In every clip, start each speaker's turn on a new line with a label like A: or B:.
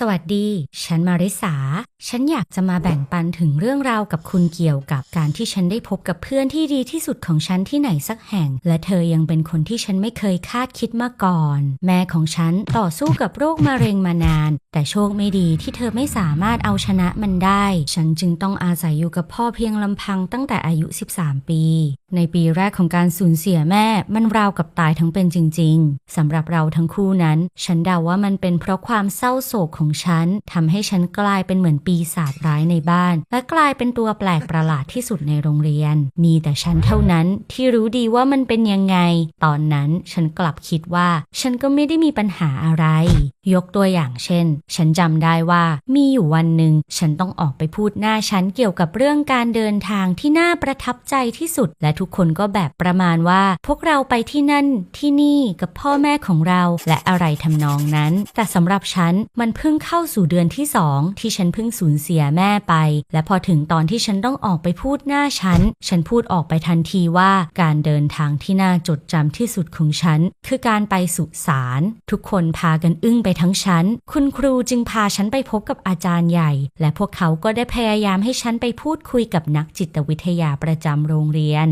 A: สวัสดี ฉันมาริสา ฉันอยากจะมาแบ่งปันถึงเรื่องราวกับคุณเกี่ยวกับการที่ฉันได้พบกับเพื่อนที่ดีที่สุดของฉันที่ไหนสักแห่ง และเธอยังเป็นคนที่ฉันไม่เคยคาดคิดมาก่อน แม่ของฉันต่อสู้กับโรคมะเร็งมานาน แต่โชคไม่ดีที่เธอไม่สามารถเอาชนะมันได้ ฉันจึงต้องอาศัยอยู่กับพ่อเพียงลำพังตั้งแต่อายุ 13 ปี ในปีแรกของการสูญเสียแม่มันราวกับตายทั้งเป็นจริง ๆสำหรับเราทั้งคู่นั้น ฉันเดาว่ามันเป็นเพราะความเศร้าโศกของฉันทำให้ฉันกลายเป็นเหมือนปีศาจร้ายในบ้าน และกลายเป็นตัวแปลกประหลาดที่สุดในโรงเรียน มีแต่ฉันเท่านั้นที่รู้ดีว่ามันเป็นยังไง ตอนนั้นฉันกลับคิดว่า ฉันก็ไม่ได้มีปัญหาอะไร ยกตัวอย่างเช่น ฉันจำได้ว่ามีอยู่วันหนึ่งฉันต้องออกไปพูดหน้าฉันเกี่ยวกับเรื่องการเดินทางที่น่าประทับใจที่สุด และทุกคนก็แบบประมาณว่า พวกเราไปที่นั่นที่นี่กับพ่อแม่ของเราและอะไรทำนองนั้น แต่สำหรับฉันมันเพิ่งเข้าสู่เดือนที่สองที่ฉันเพิ่งสูญเสียแม่ไป และพอถึงตอนที่ฉันต้องออกไปพูดหน้าฉัน ฉันพูดออกไปทันทีว่าการเดินทางที่น่าจดจำที่สุดของฉัน คือการไปสุสานทุกคนพากันอึ้งไปทั้งฉันคุณครูจึงพาฉันไปพบกับอาจารย์ใหญ่ และพวกเขาก็ได้พยายามให้ฉันไปพูดคุยกับนักจิตวิทยาประจำโรงเรียน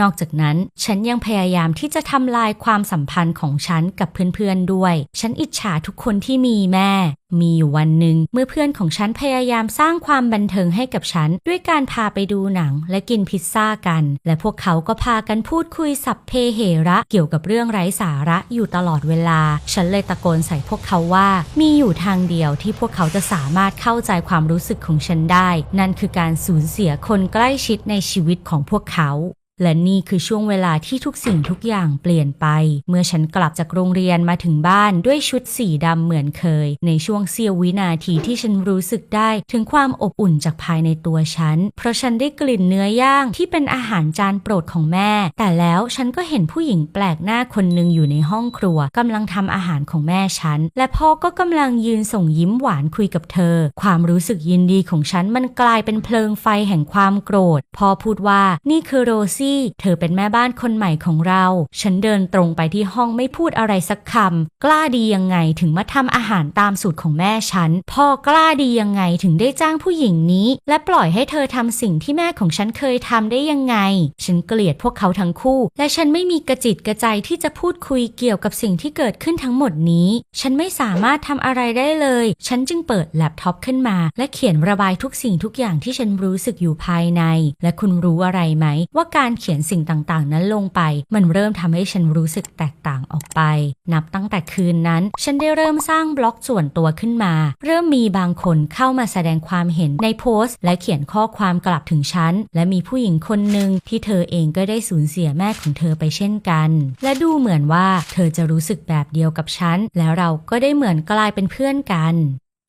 A: นอกจากนั้นฉันยังพยายามที่จะทำลายความสัมพันธ์ของฉันกับเพื่อนๆด้วย ฉันอิจฉาทุกคนที่มีแม่ มีอยู่วันหนึ่งเมื่อเพื่อนของฉันพยายามสร้างความบันเทิงให้กับฉัน ด้วยการพาไปดูหนังและกินพิซซ่ากัน และพวกเขาก็พากันพูดคุยสับเพเหระเกี่ยวกับเรื่องไร้สาระอยู่ตลอดเวลา ฉันเลยตะโกนใส่พวกเขาว่า มีอยู่ทางเดียวที่พวกเขาจะสามารถเข้าใจความรู้สึกของฉันได้ นั่นคือการสูญเสียคนใกล้ชิดในชีวิตของพวกเขา และนี่คือช่วงเวลาที่ทุกสิ่งทุกอย่างเปลี่ยนไป เมื่อฉันกลับจากโรงเรียนมาถึงบ้านด้วยชุดสีดำเหมือนเคย ในช่วงเสี้ยววินาทีที่ฉันรู้สึกได้ถึงความอบอุ่นจากภายในตัวฉัน เพราะฉันได้กลิ่นเนื้อย่างที่เป็นอาหารจานโปรดของแม่ แต่แล้วฉันก็เห็นผู้หญิงแปลกหน้าคนหนึ่งอยู่ในห้องครัวกำลังทำอาหารของแม่ฉัน และพ่อก็กำลังยืนส่งยิ้มหวานคุยกับเธอ ความรู้สึกยินดีของฉันมันกลายเป็นเพลิงไฟแห่งความโกรธพ่อพูดว่านี่คือโรซี่เธอเป็นแม่บ้านคนใหม่ของเรา ฉันเดินตรงไปที่ห้องไม่พูดอะไรสักคำ กล้าดียังไงถึงมาทำอาหารตามสูตรของแม่ฉัน พ่อกล้าดียังไงถึงได้จ้างผู้หญิงนี้ และปล่อยให้เธอทำสิ่งที่แม่ของฉันเคยทำได้ยังไง ฉันเกลียดพวกเขาทั้งคู่ และฉันไม่มีกระจิตกระใจที่จะพูดคุยเกี่ยวกับสิ่งที่เกิดขึ้นทั้งหมดนี้ ฉันไม่สามารถทำอะไรได้เลย ฉันจึงเปิดแล็ปท็อปขึ้นมา และเขียนระบายทุกสิ่งทุกอย่างที่ฉันรู้สึกอยู่ภายใน และคุณรู้อะไรไหม ว่าการเขียนสิ่งต่างๆ นั้นลงไป มันเริ่มทำให้ฉันรู้สึกแตกต่างออกไป นับตั้งแต่คืนนั้น ฉันได้เริ่มสร้างบล็อกส่วนตัวขึ้นมา เริ่มมีบางคนเข้ามาแสดงความเห็นในโพสต์ และเขียนข้อความกลับถึงฉัน และมีผู้หญิงคนหนึ่งที่เธอเองก็ได้สูญเสียแม่ของเธอไปเช่นกัน และดูเหมือนว่าเธอจะรู้สึกแบบเดียวกับฉัน แล้วเราก็ได้เหมือนกลายเป็นเพื่อนกัน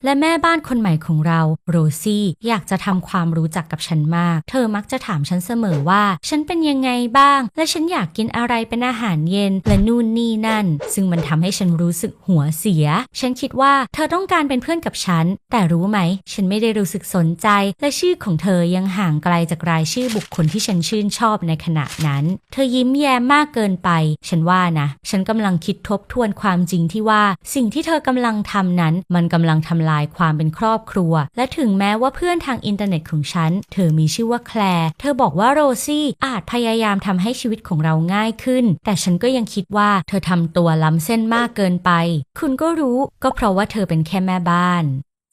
A: และแม่บ้านคนใหม่ของเรา โรซี่อยากจะทำความรู้จักกับฉันมาก เธอมักจะถามฉันเสมอว่า ฉันเป็นยังไงบ้าง และฉันอยากกินอะไรเป็นอาหารเย็น และนู่นนี่นั่น ซึ่งมันทำให้ฉันรู้สึกหัวเสีย ฉันคิดว่าเธอต้องการเป็นเพื่อนกับฉัน แต่รู้ไหม ฉันไม่ได้รู้สึกสนใจ และชื่อของเธอยังห่างไกลจากรายชื่อบุคคลที่ฉันชื่นชอบในขณะนั้น เธอยิ้มแย้มมากเกินไป ฉันว่านะ ฉันกำลังคิดทบทวนความจริงที่ว่า สิ่งที่เธอกำลังทำนั้น มันกำลังทำลายความเป็นครอบครัว และถึงแม้ว่าเพื่อนทางอินเทอร์เน็ตของฉัน เธอมีชื่อว่าแคลร์เธอบอกว่าโรซี่อาจพยายามทำให้ชีวิตของเราง่ายขึ้น แต่ฉันก็ยังคิดว่าเธอทำตัวล้ำเส้นมากเกินไป คุณก็รู้ก็เพราะว่าเธอเป็นแค่แม่บ้าน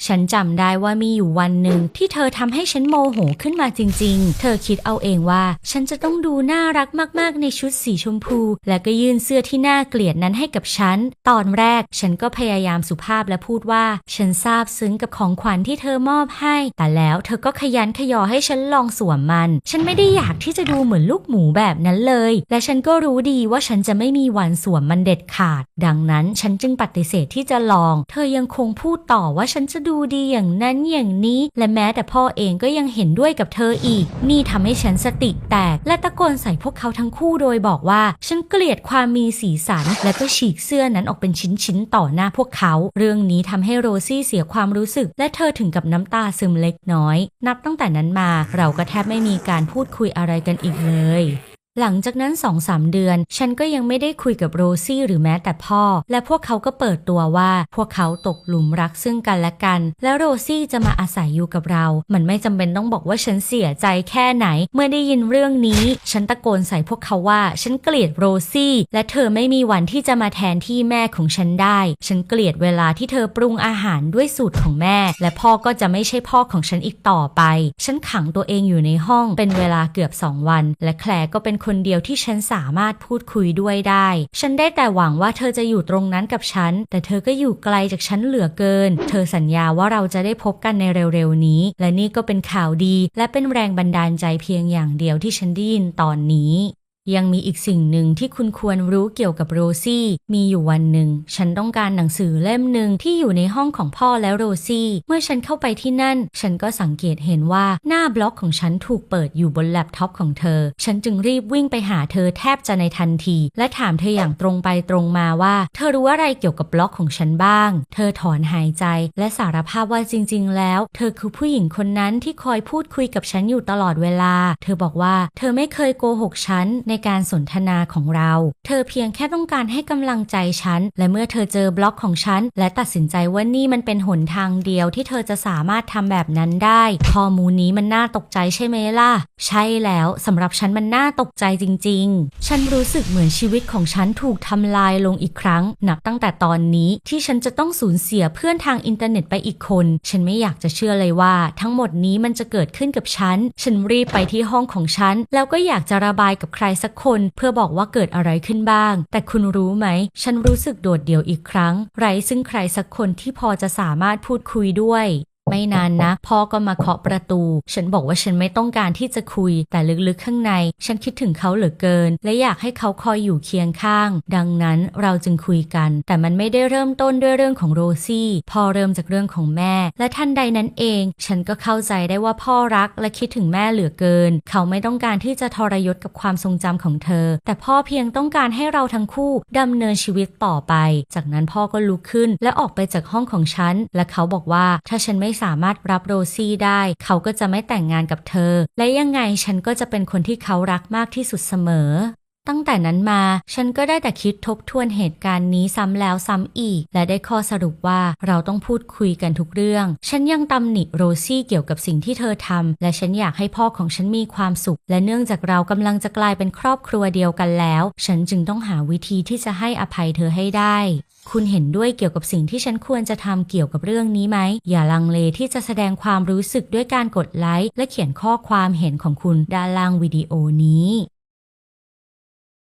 A: ฉันจำได้ว่ามีอยู่วันหนึ่งที่เธอทำให้ฉันโมโหขึ้นมาจริง ๆ เธอคิดเอาเองว่า ฉันจะต้องดูน่ารักมากๆ ในชุดสีชมพู และก็ยื่นเสื้อที่น่าเกลียดนั้นให้กับฉัน ตอนแรกฉันก็พยายามสุภาพและพูดว่า ฉันซาบซึ้งกับของขวัญที่เธอมอบให้ แต่แล้วเธอก็ขยันขยอให้ฉันลองสวมมัน ฉันไม่ได้อยากที่จะดูเหมือนลูกหมูแบบนั้นเลย และฉันก็รู้ดีว่าฉันจะไม่มีวันสวมมันเด็ดขาด ดังนั้นฉันจึงปฏิเสธที่จะลอง เธอยังคงพูดต่อว่าฉันจะดูดีอย่างนั้นอย่างนี้ และแม้แต่พ่อเองก็ยังเห็นด้วยกับเธออีก นี่ทำให้ฉันสติแตก และตะโกนใส่พวกเขาทั้งคู่โดยบอกว่า ฉันเกลียดความมีสีสัน และก็ฉีกเสื้อนั้นออกเป็นชิ้นๆต่อหน้าพวกเขา เรื่องนี้ทำให้โรซี่เสียความรู้สึก และเธอถึงกับน้ำตาซึมเล็กน้อย นับตั้งแต่นั้นมาเราก็แทบไม่มีการพูดคุยอะไรกันอีกเลย หลังจากนั้นสองสามเดือน ฉันก็ยังไม่ได้คุยกับโรซี่หรือแม้แต่พ่อ และพวกเขาก็เปิดตัวว่า พวกเขาตกหลุมรักซึ่งกันและกัน แล้วโรซี่จะมาอาศัยอยู่กับเรา มันไม่จำเป็นต้องบอกว่าฉันเสียใจแค่ไหน เมื่อได้ยินเรื่องนี้ ฉันตะโกนใส่พวกเขาว่า ฉันเกลียดโรซี่ และเธอไม่มีวันที่จะมาแทนที่แม่ของฉันได้ ฉันเกลียดเวลาที่เธอปรุงอาหารด้วยสูตรของแม่ และพ่อก็จะไม่ใช่พ่อของฉันอีกต่อไป ฉันขังตัวเองอยู่ในห้องเป็นเวลาเกือบสองวัน และแคลร์ก็เป็นคนเดียวที่ฉันสามารถพูดคุยด้วยได้ ฉันได้แต่หวังว่าเธอจะอยู่ตรงนั้นกับฉัน แต่เธอก็อยู่ไกลจากฉันเหลือเกิน เธอสัญญาว่าเราจะได้พบกันในเร็วๆนี้ และนี่ก็เป็นข่าวดี และเป็นแรงบันดาลใจเพียงอย่างเดียวที่ฉันได้ยินตอนนี้ ยังมีอีกสิ่งหนึ่งที่คุณควรรู้เกี่ยวกับโรซี่ มีอยู่วันหนึ่ง ฉันต้องการหนังสือเล่มหนึ่งที่อยู่ในห้องของพ่อและโรซี่ เมื่อฉันเข้าไปที่นั่น ฉันก็สังเกตเห็นว่าหน้าบล็อกของฉันถูกเปิดอยู่บนแล็ปท็อปของเธอ ฉันจึงรีบวิ่งไปหาเธอแทบจะในทันที และถามเธออย่างตรงไปตรงมาว่า เธอรู้อะไรเกี่ยวกับบล็อกของฉันบ้าง เธอถอนหายใจและสารภาพว่าจริง ๆ แล้ว เธอคือผู้หญิงคนนั้นที่คอยพูดคุยกับฉันอยู่ตลอดเวลา เธอบอกว่า เธอไม่เคยโกหกฉันในการสนทนาของเรา เธอเพียงแค่ต้องการให้กำลังใจฉัน และเมื่อเธอเจอบล็อกของฉัน และตัดสินใจว่านี่มันเป็นหนทางเดียวที่เธอจะสามารถทำแบบนั้นได้ ข้อมูลนี้มันน่าตกใจใช่ไหมล่ะ ใช่แล้วสำหรับฉันมันน่าตกใจจริง ๆ ฉันรู้สึกเหมือนชีวิตของฉันถูกทำลายลงอีกครั้ง นับตั้งแต่ตอนนี้ที่ฉันจะต้องสูญเสียเพื่อนทางอินเทอร์เน็ตไปอีกคน ฉันไม่อยากจะเชื่อเลยว่า ทั้งหมดนี้มันจะเกิดขึ้นกับฉัน ฉันรีบไปที่ห้องของฉัน แล้วก็อยากจะระบายกับใครสักคนเพื่อบอกว่าเกิดอะไรขึ้นบ้าง แต่คุณรู้ไหม ฉันรู้สึกโดดเดี่ยวอีกครั้ง ไร้ซึ่งใครสักคนที่พอจะสามารถพูดคุยด้วย ไม่นานนะพ่อก็มาเคาะประตู ฉันบอกว่าฉันไม่ต้องการที่จะคุย แต่ลึกๆข้างใน ฉันคิดถึงเขาเหลือเกิน และอยากให้เขาคอยอยู่เคียงข้าง ดังนั้นเราจึงคุยกัน แต่มันไม่ได้เริ่มต้นด้วยเรื่องของโรซี่พ่อเริ่มจากเรื่องของแม่ และทันใดนั้นเอง ฉันก็เข้าใจได้ว่าพ่อรักและคิดถึงแม่เหลือเกิน เขาไม่ต้องการที่จะทรยศกับความทรงจำของเธอ แต่พ่อเพียงต้องการให้เราทั้งคู่ดำเนินชีวิตต่อไป จากนั้นพ่อก็ลุกขึ้น และออกไปจากห้องของฉัน และเขาบอกว่าถ้าฉันไม่สามารถรับโรซี่ได้ เขาก็จะไม่แต่งงานกับเธอ และยังไงฉันก็จะเป็นคนที่เขารักมากที่สุดเสมอ ตั้งแต่นั้นมา ฉันก็ได้แต่คิดทบทวนเหตุการณ์นี้ซ้ำแล้วซ้ำอีก และได้ข้อสรุปว่าเราต้องพูดคุยกันทุกเรื่อง ฉันยังตำหนิโรซี่เกี่ยวกับสิ่งที่เธอทำและฉันอยากให้พ่อของฉันมีความสุข และเนื่องจากเรากำลังจะกลายเป็นครอบครัวเดียวกันแล้ว ฉันจึงต้องหาวิธีที่จะให้อภัยเธอให้ได้คุณเห็นด้วยเกี่ยวกับสิ่งที่ฉันควรจะทำเกี่ยวกับเรื่องนี้ไหม อย่าลังเลที่จะแสดงความรู้สึกด้วยการกดไลค์และเขียนข้อความเห็นของคุณด้านล่างวิดีโอนี้